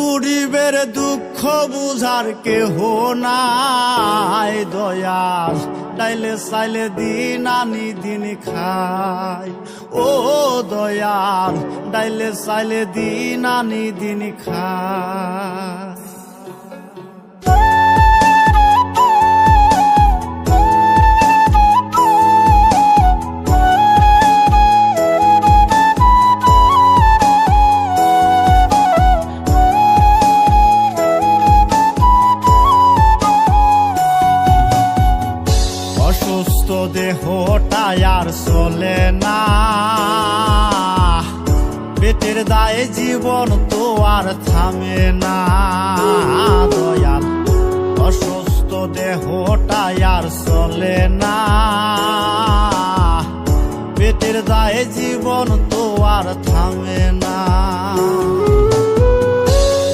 গরিবের দুঃখ বুঝার কেহ নাই। দয়াস, ডাইলে সাইলে দিন আনি দিন খাই। ও দয়াল ডাইলে সাইলে দিন আনি দিন খাই। দেহটা আর চলে না। পেটের দায়ে জীবন তো আর থামে না। দয়াল, অসুস্থ দেহটা আর চলে না। পেটের দায়ে জীবন তো আর থামে না।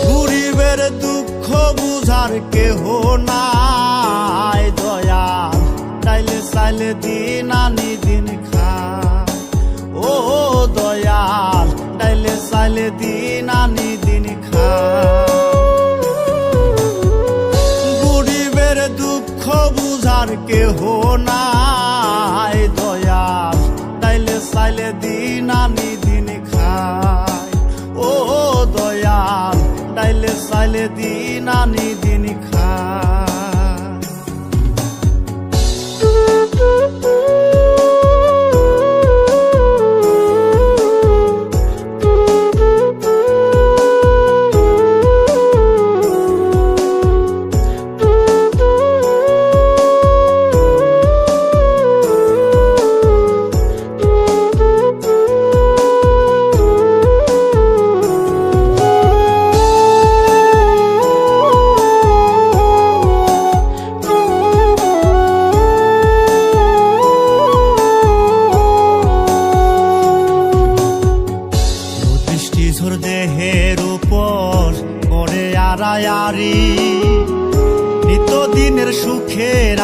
গরিবের দুঃখ বুঝার কেহ নাই। চাইলে দিন আনি দিন খা ও দয়াল তাইলে চাইলে দিন আনি দিন খা গরিবের দুঃখ বুঝার কেহ নাই। দয়াল তাইলে চাইলে দিন আনি দিন খাই ও দয়াল তাইলে চাইলে দিন আনি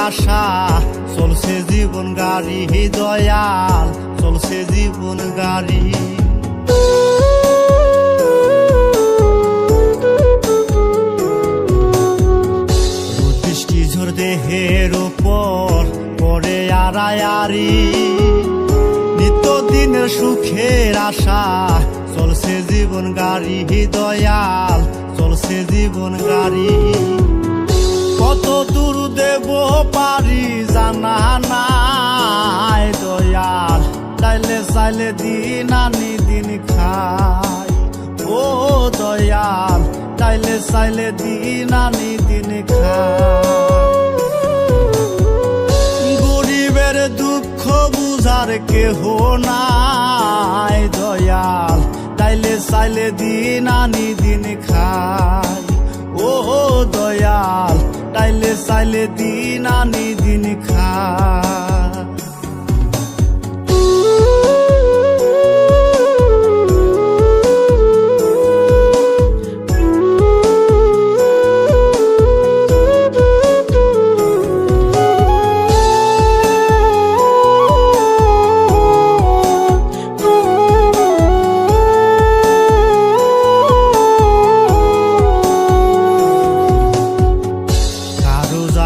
আশা, চলছে জীবন গাড়ি দয়াল চলছে জীবন গাড়ি। ঝোর দেহের করে আড়ায়ারি সুখের আশা, চলছে জীবন গাড়ি দয়াল চলছে জীবন গাড়ি। কত দূর দেব পারি জানা নাই দয়াল। চাইলে চাইলে দিন আনি, দিন খাই। ও দয়াল, চাইলে চাইলে দিন আনি, দিন খাই। গরিবের দুঃখ বুঝার কেহ নাই দয়াল। তাইলে চাইলে দিন আনি, দিন খাই। চাইলে দিন আনি দিন খাই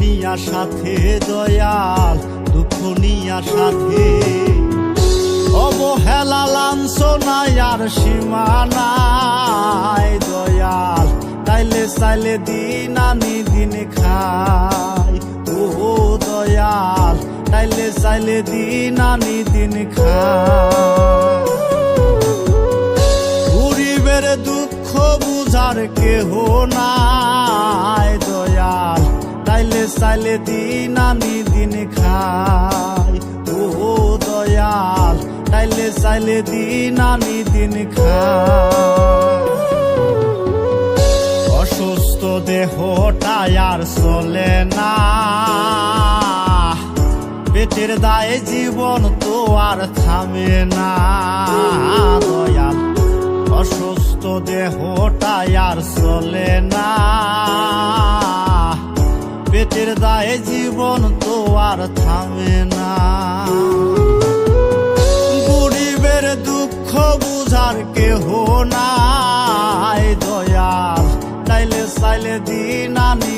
নিয়া সাথে দয়াল, দুঃখ নিয়া সাথে। অবহেলা লাঞ্ছনাই আর সীমানাই দয়াল, তাইলে চাইলে দিন আনি দিন খাই। ও দয়াল, তাইলে চাইলে দিন আনি দিন খাই। গরিবের দুঃখ বুঝার কেহ নাই দয়াল। তাইলে চাইলে দিন আনি দিন খাই ও দয়াল তাইলে চাইলে দিন আনি দিন খাই অসুস্থ দেহটা আর চলে না। পেটের দায়ে জীবন তো আর থামে না। দয়াল, অসুস্থ দেহটা আর চলে না। জীবন তো আর থামে না। গরিবের দুঃখ বুঝার কেহ না দয়াল তাইলে সাইলে দিন আনি